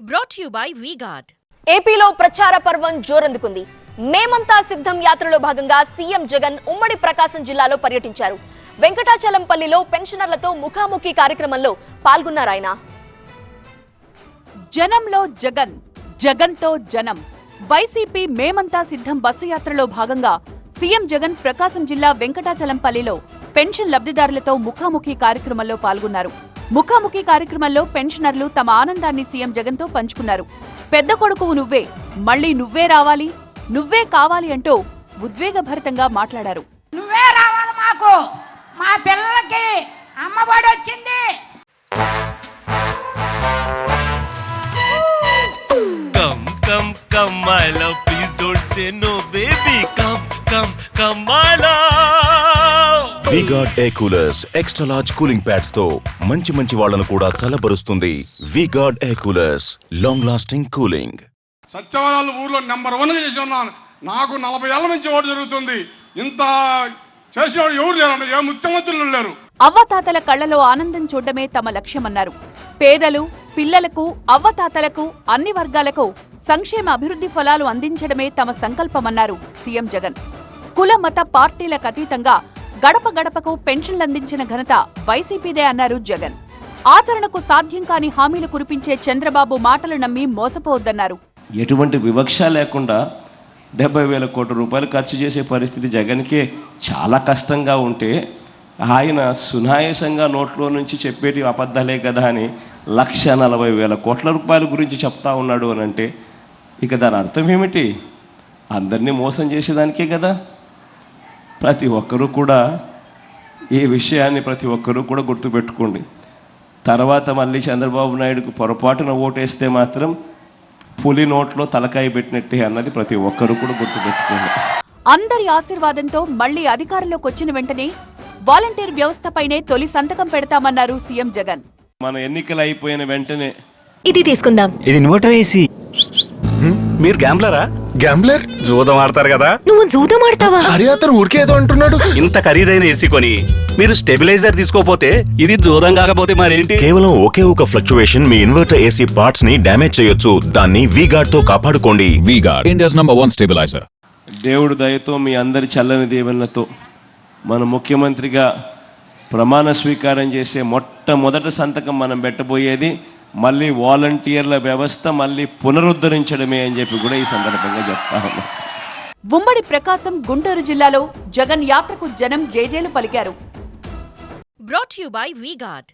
brought to you by VGuard. ఏపీలో ప్రచార పర్వం జోరందుకుంది. మేమంతా సిద్ధం యాత్రలో భాగంగా సీఎం జగన్ ఉమ్మడి ప్రకాశం జిల్లాలో పర్యటించారు. వెంకటాచలంపల్లిలో పెన్షనర్లతో ముఖాముఖి కార్యక్రమంలో పాల్గొన్నారాయన జనంలో జగన్ జగన్తో జనం. వైసీపీ మేమంతా సిద్ధం బస్సు యాత్రలో భాగంగా సీఎం జగన్ ప్రకాశం జిల్లా వెంకటాచలంపల్లిలో పెన్షన్ లబ్ధిదారులతో ముఖాముఖి కార్యక్రమంలో పాల్గొన్నారు. ముఖాముఖి కార్యక్రమంలో పెన్షనర్లు తమ ఆనందాన్ని సీఎం జగన్తో పంచుకున్నారు పెద్ద కొడుకువు నువ్వే మళ్ళీ నువ్వే రావాలి నువ్వే కావాలి అంటూ ఉద్వేగభరితంగా మాట్లాడారు నువ్వే రావాలి మాకు మా పిల్లలకి అమ్మఒడి వచ్చింది come, my love. Please don't say no, baby. Come, come, come, my love. Vguard air coolers extra large cooling ప్యాడ్స్తో మంచి మంచి వాళ్ళను కూడా చల్లబరుస్తుంది Vguard air coolers long lasting cooling సత్యవరాలు ఊర్లో నెంబర్ వన్ చేసి ఉన్నాను నాకు నలభై ఏళ్ళ నుంచి ఓటు జరుగుతుంది. ఇంత చేసేవాడు ఎవరు లేరు ఏ ముఖ్యమంత్రులు లేరు. అవ్వతాతల కళ్ళలో ఆనందం చూడడమే తమ లక్ష్యమన్నారు. పేదలు పిల్లలకు అవ్వతాతలకు అన్ని వర్గాలకు సంక్షేమ అభివృద్ధి ఫలాలు అందించడమే తమ సంకల్పమన్నారు సీఎం జగన్. కుల మత పార్టీలకు అతీతంగా గడప గడపకు పెన్షన్లందించిన ఘనత వైసీపీదే అన్నారు జగన్. ఆచరణకు సాధ్యం కాని హామీలు కురిపించే చంద్రబాబు మాటలు నమ్మి మోసపోవద్దన్నారు. ఎటువంటి వివక్ష లేకుండా డెబ్బై వేల కోట్ల రూపాయలు ఖర్చు చేసే పరిస్థితి జగన్కే చాలా కష్టంగా ఉంటే ఆయన సునాయాసంగా నోట్లో నుంచి చెప్పేటి అబద్ధాలే కదా అని లక్ష నలభై వేల కోట్ల రూపాయల గురించి చెప్తా ఉన్నాడు అని అంటే ఇక దాని అర్థం ఏమిటి? అందరినీ మోసం చేసేదానికే కదా. ప్రతి ఒక్కరూ కూడా ఈ విషయాన్ని ప్రతి ఒక్కరూ కూడా గుర్తుపెట్టుకోండి. తర్వాత మళ్ళీ చంద్రబాబు నాయుడుకు పొరపాటున ఓటేస్తే మాత్రం పులి నోట్లో తలకాయ పెట్టినట్టే అన్నది ప్రతి ఒక్కరూ కూడా గుర్తుపెట్టుకోండి. అందరి ఆశీర్వాదంతో మళ్ళీ అధికారంలోకి వచ్చిన వెంటనే వాలంటీర్ వ్యవస్థపైనే తొలి సంతకం పెడతామన్నారు సీఎం జగన్. మన ఎన్నికలు అయిపోయిన వెంటనే ఇది తీసుకుందాం. ఇది ఇన్వర్టర్ ఏసీ మీరు గ్యాంబ్లరా? గ్యాంబ్లర్? జూదం ఆడతారు కదా. నువ్వు జూదం ఆడతావా? అరే అతను ఊరికే ఏదో అంటున్నాడు. ఇంత ఖరీదైన ఏసీ కొని మీరు స్టెబిలైజర్ తీసుకోపోతే ఇది జూదం కాకపోతే మరేంటి? కేవలం ఒకే ఒక ఫ్లక్చువేషన్ మీ ఇన్వర్టర్ ఏసీ పార్ట్స్ని డ్యామేజ్ చేయొచ్చు. దాన్ని వీగార్డ్తో కాపాడుకోండి. Vguard India's number one stabiliser దేవుడు దయతో మీ అందరి చల్లని దీవెనలతో మన ముఖ్యమంత్రిగా ప్రమాణ స్వీకారం చేసే మొట్టమొదటి సంతకం మనం పెట్టబోయేది మళ్ళీ వాలంటీర్ల వ్యవస్థ మళ్ళీ పునరుద్ధరించడమే అని చెప్పి కూడా ఈ సందర్భంగా చెప్తా ఉన్నాం ఉమ్మడి ప్రకాశం గుంటూరు జిల్లాలో జగన్ యాత్రకు జనం జేజేలు పలికారు Brought to you by VGuard.